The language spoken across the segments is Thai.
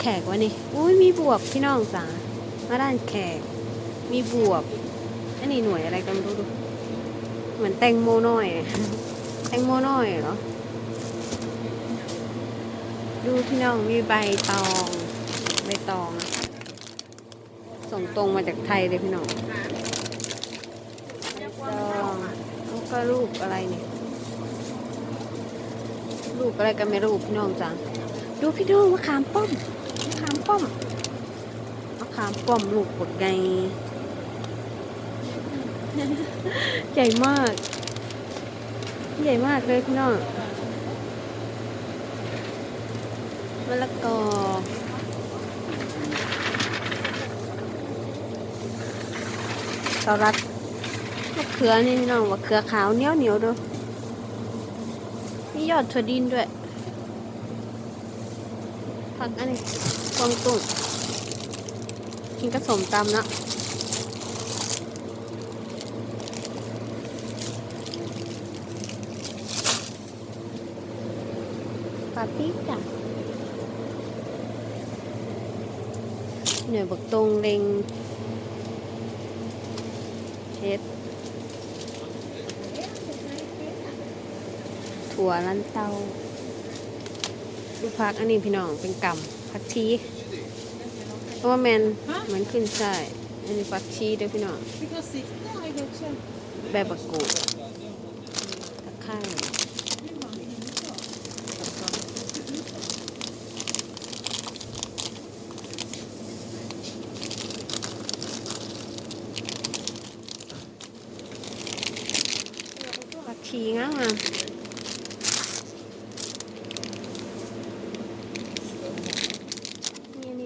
แขกวะนี่อุ้ยมีบวบพี่น้องจ๋ามาด้านแขก มีบวบอันนี้หน่วยอะไรกันไม่รู้ดูเหมือนแตงโมน้อย แตงโมน้อยเหรอ ดูพี่น้องมีใบตองใบตอง ส่งตรงมาจากไทยเลยพี่น้องตองแล้วก็รูปอะไรเนี่ยรูปอะไรกันไม่รู้พี่น้องจ้ะดูพี่น้องมะขามป้อม ป้อมมะขามป้อมลูกบดไงใหญ่มาก ใหญ่มากเลยพี่น้องมะละกอเตารัดมะเขือนี่พี่น้องมะเขือขาวเหนียวเหนียวๆดูมียอดถั่วดินด้วย ผักอันนี้กวางตุ้งกินกระสมตำนะปาปริก้าเหนื่อยบักตรงเลงเฮ็ดถั่วลันเตา ดูพักอันนี้พี่น้องเป็นกำผักชีเพราะว่าแมนเหมือนขึ้นใช่ายอันนี้ผักชีเด้อพี่น้อง Vilka sikten har jag också? ใบบักกูดตะไคร้ผักชีงามงาม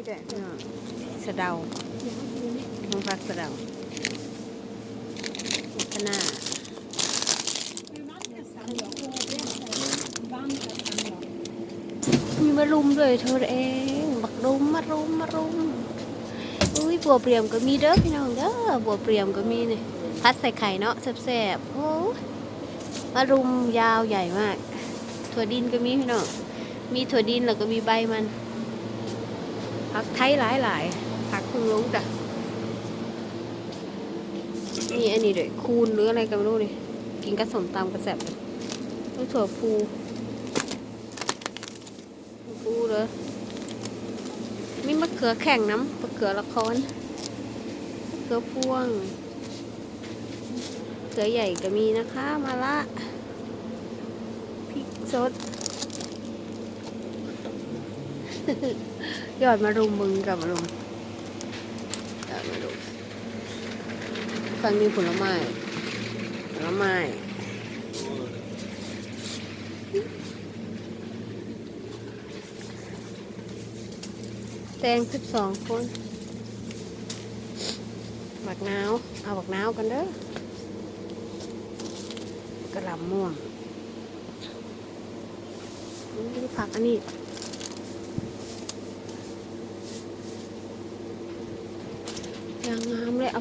นี่นี่ด้วยพี่น้องสะเดาลงพักสะเดาคณะมีมะรุมด้วยเธอเองบักรุมมะรุมมะรุมอุ้ยบัวเปรียมก็มีเด้อพี่น้องเด้อบัวเปรียมก็มีนี่พัดใส่ไข่เนาะแซ่บๆโอ้มะรุมยาวใหญ่มาก ถั่วดินก็มีพี่น้องมีถั่วดินแล้วก็มีใบมัน ผักไทยหลายหลายๆผักเพิ่งรู้จ้ะนี่อันนี้ด้วยคูนหรืออะไรก็ไม่รู้นี่กินกระสมตำกระแสบเลยแล้วถั่วพูปูเลยมีมะเขือแข่งน้ำมะเขือละครมะเขือพวงเขือใหญ่ก็มีนะคะ มาละพริกสด ยอดมารุมมึงกับมารุมยอดมารุมฟังมีผลไม้ผลไม้แตงสิบสองคนบักนาวเอาบักนาวกันเด้อกระหลำม่วงนี่ผักอันนี้างงามเลยเอา